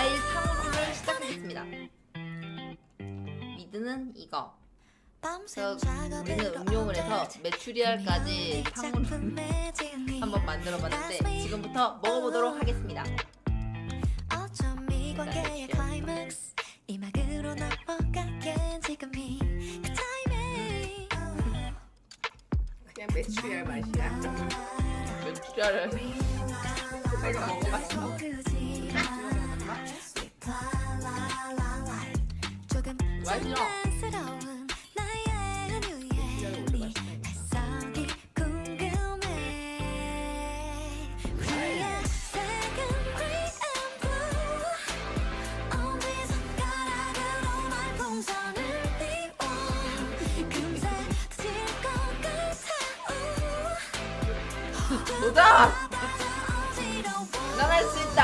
과일 탕후루를 시작하겠습니다. 미드는 이거. 저 우리는 음용을 해서 메추리알까지 탕후루 한번 만들어봤는데 지금부터 먹어보도록 하겠습니다. 그 그냥 메추리알 맛이야. 메추리알을 내가 먹어봤어 조금 맛있어. 장난스러운 나의 한유의 해석이 궁금해. We're second grade and blue 엄지 손가락으로 말풍선을 띄워 금세 터질 것 같아 보자 어지러워 난할수 있다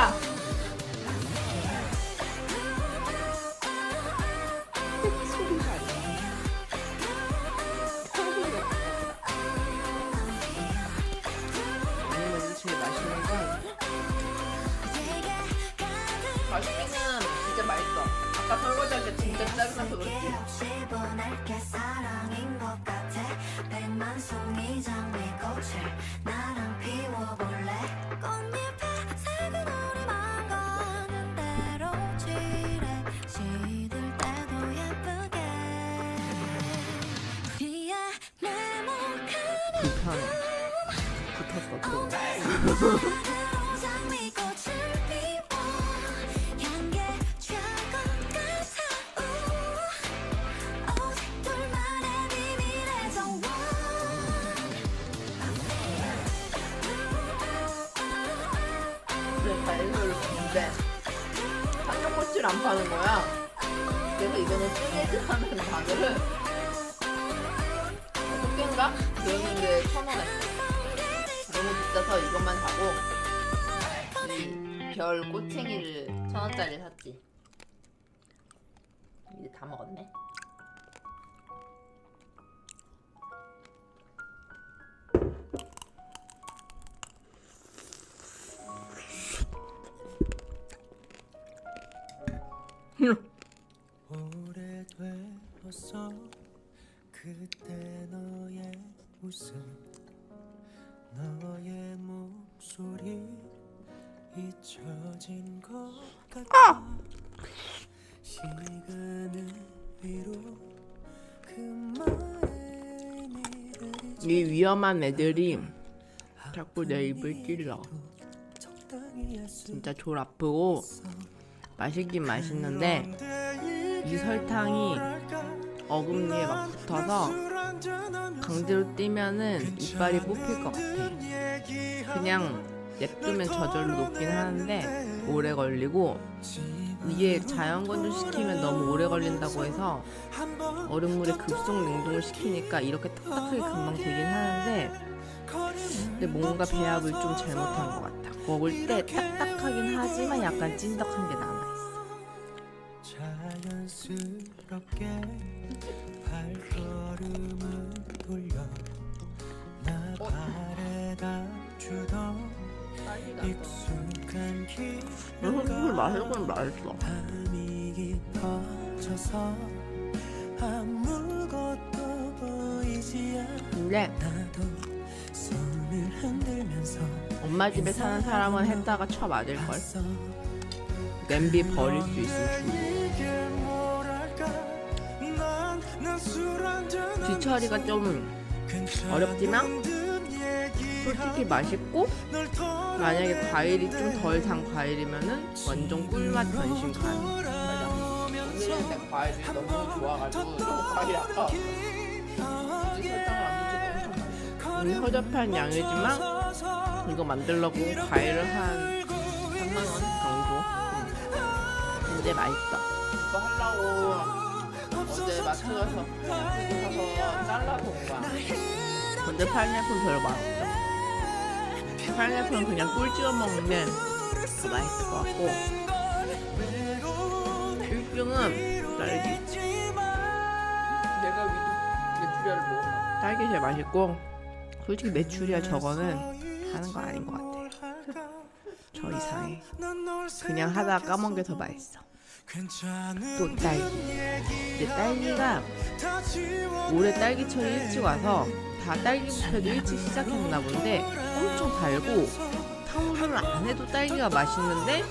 불편해. 붙었어 또. 그래서 이걸 근데 한정꼬치를 안 파는 거야 그래서 이거는 뜨개질 하는 가게를 몇 개인가? 그랬는데 천 원에 너무 비싸서 이것만 사고 이 별 꼬챙이를 천 원짜리 샀지. 이제 다 먹었네. 오래되었어 그때 웃음. 너의 목소리 잊혀진 것 같아. 시간을 위로 그만의 이 위험한 애들이 자꾸 내 입을 찔러. 진짜 졸 아프고 맛있긴 맛있는데 이 설탕이 어금니에 막 붙어서 강제로 띄면은 이빨이 뽑힐 것 같아. 그냥 냅두면 저절로 녹긴 하는데 오래 걸리고 이게 자연 건조시키면 너무 오래 걸린다고 해서 얼음물에 급속 냉동을 시키니까 이렇게 딱딱하게 금방 되긴 하는데 근데 뭔가 배합을 좀 잘못한 것 같아. 먹을 때 딱딱하긴 하지만 약간 찐득한 게 남아있어. 발걸음을 돌려 나 바래다 주던 익숙한 맛있어. 밤이 깊어져서 아무것도 보이지 않아 근데 나도 손을 흔들면서 엄마 집에 사는 사람은 했다가 쳐 맞을 걸. 봤어. 냄비 버릴 수 있으면 이게 뒤처리가 좀 어렵지만 솔직히 맛있고 만약에 과일이 좀 덜 단 과일이면은 완전 꿀맛 변신 가능. 오늘은 내 과일이 너무 좋아가지고 너무 과일이 아까웠어. 굳이 설탕을 안 넣어도 엄청 맛있어. 음, 허접한 양이지만 이거 만들려고 과일을 한 3만 원 정도. 음. 근데 맛있어. 이거 하려고 어제 마트 가서 파인애플 사서 잘라서 온 거야. 근데 파인애플 별로 맛없어. 파인애플은 그냥 꿀 찍어 먹으면 더 맛있을 것 같고 1등은 딸기. 내가 위도 메추리알을 먹었나? 딸기 제일 맛있고 솔직히 메추리알 저거는 하는 거 아닌 것 같아. 저 이상해. 그냥 하다가 까먹은 게 더 맛있어. 또 딸기. 근데 딸기가 올해 딸기철이 일찍 와서 다 딸기 부패도 일찍 시작했나 본데 엄청 달고 탕후루를 안 해도 딸기가 맛있는데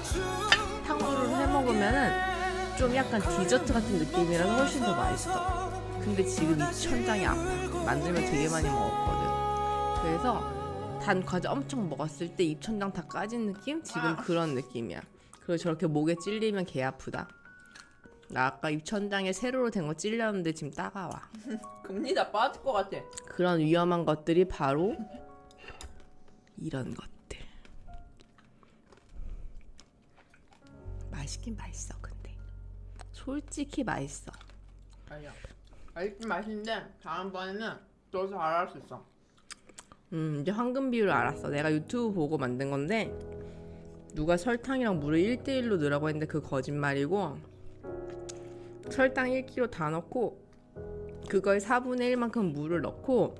탕후루를 해 먹으면은 좀 약간 디저트 같은 느낌이라서 훨씬 더 맛있어. 근데 지금 입천장이 아파. 만들면 되게 많이 먹었거든. 그래서 단 과자 엄청 먹었을 때 입천장 다 까진 느낌? 지금 그런 느낌이야. 그리고 저렇게 목에 찔리면 개 아프다. 나 아까 입천장에 세로로 된 거 찔렸는데 지금 따가워. 금리 다 빠질 것 같아. 그런 위험한 것들이 바로 이런 것들. 맛있긴 맛있어, 근데. 솔직히 맛있어. 아니야. 맛있긴 맛있는데 다음번에는 더 잘할 수 있어. 음, 이제 황금 비율을 알았어. 내가 유튜브 보고 만든 건데 누가 설탕이랑 물을 1대1로 넣으라고 했는데 그 거짓말이고 설탕 1kg 다 넣고 그거에 4분의 1만큼 물을 넣고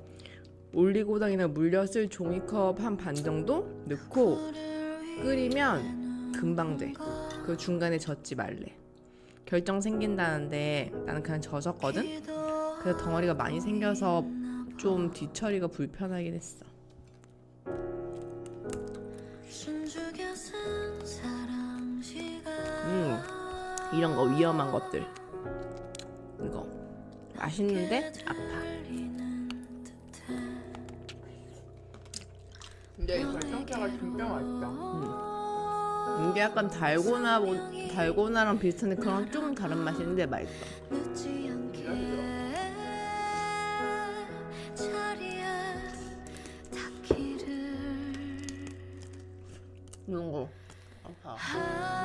올리고당이나 물엿을 종이컵 한 반 정도 넣고 끓이면 금방 돼. 그 중간에 젓지 말래. 결정 생긴다는데 나는 그냥 젖었거든. 그래서 덩어리가 많이 생겨서 좀 뒤처리가 불편하긴 했어. 이런 거 위험한 것들. 이거 맛있는데 아파. 근데 이 설탕차가 진짜 맛있다. 이게 약간 달고나 뭐 달고나랑 비슷한데 그런 좀 다른 맛인데 맛있어. 닿기를 이런 거 아파.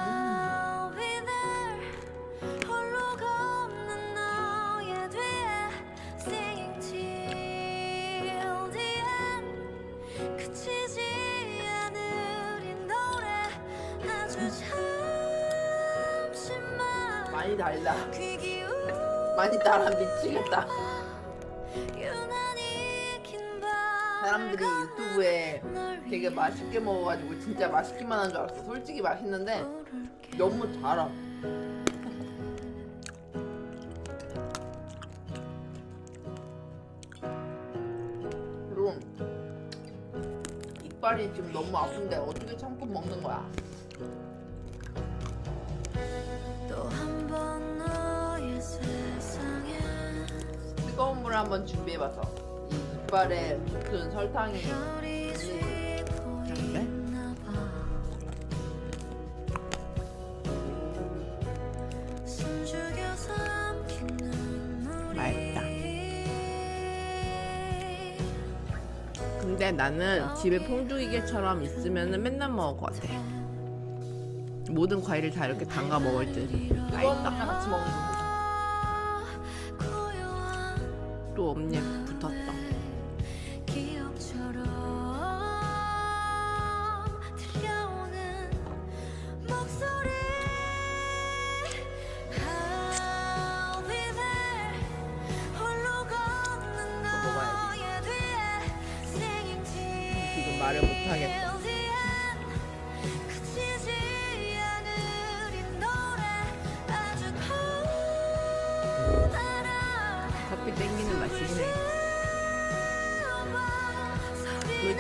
많이 기울여 많이 달아 미치겠다. 사람들이 유튜브에 널 되게 맛있게 먹어가지고 진짜 맛있기만 한 줄 알았어. 솔직히 맛있는데. 너무 달아. 그리고 이빨이 지금 너무 아픈데 어떻게 참고 먹는 거야? 한번 준비해봐서 이 이빨에 붙은 설탕이 눈물이 맛있다. 근데 나는 집에 퐁듀기계처럼 있으면 맨날 먹을 것 같아. 모든 과일을 다 이렇게 담가 먹을 듯. 물이랑 같이 먹는 거. 또 엄니 붙었어. 기억처럼 들려오는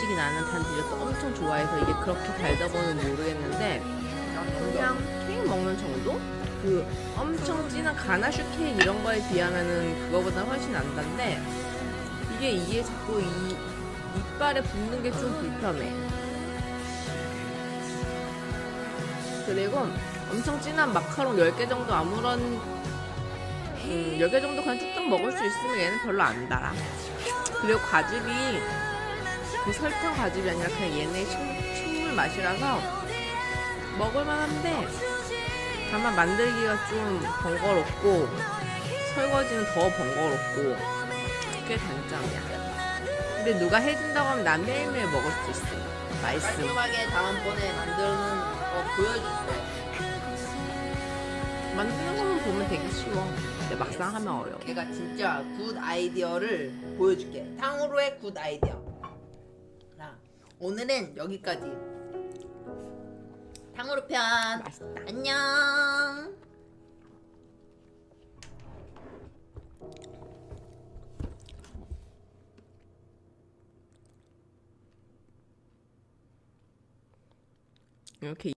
솔직히 나는 단 디저트 엄청 좋아해서 이게 그렇게 달다고는 모르겠는데 그냥 케이크 먹는 정도? 그 엄청 진한 가나슈 케이크 이런 거에 비하면은 그거보다 훨씬 안 단데 이게 이게 자꾸 이 이빨에 붙는 게 좀 불편해. 그리고 엄청 진한 마카롱 10개 정도 아무런 음, 10개 정도 그냥 뚝뚝 먹을 수 있으면 얘는 별로 안 달아. 그리고 과즙이 그 설탕 과즙이 아니라 그냥 얘네 식, 식물 맛이라서 먹을만한데 다만 만들기가 좀 번거롭고 설거지는 더 번거롭고 그게 단점이야. 근데 누가 해준다고 하면 난 매일매일 먹을 수 있어. 맛있음. 깔끔하게 다음번에 만드는 거 보여줄게. 만드는 것만 보면 되게 쉬워. 근데 막상 하면 어려워. 걔가 진짜 굿 아이디어를 보여줄게. 탕후루의 굿 아이디어. 자, 오늘은 여기까지. 탕후루 편. 맛있다. 안녕. 이렇게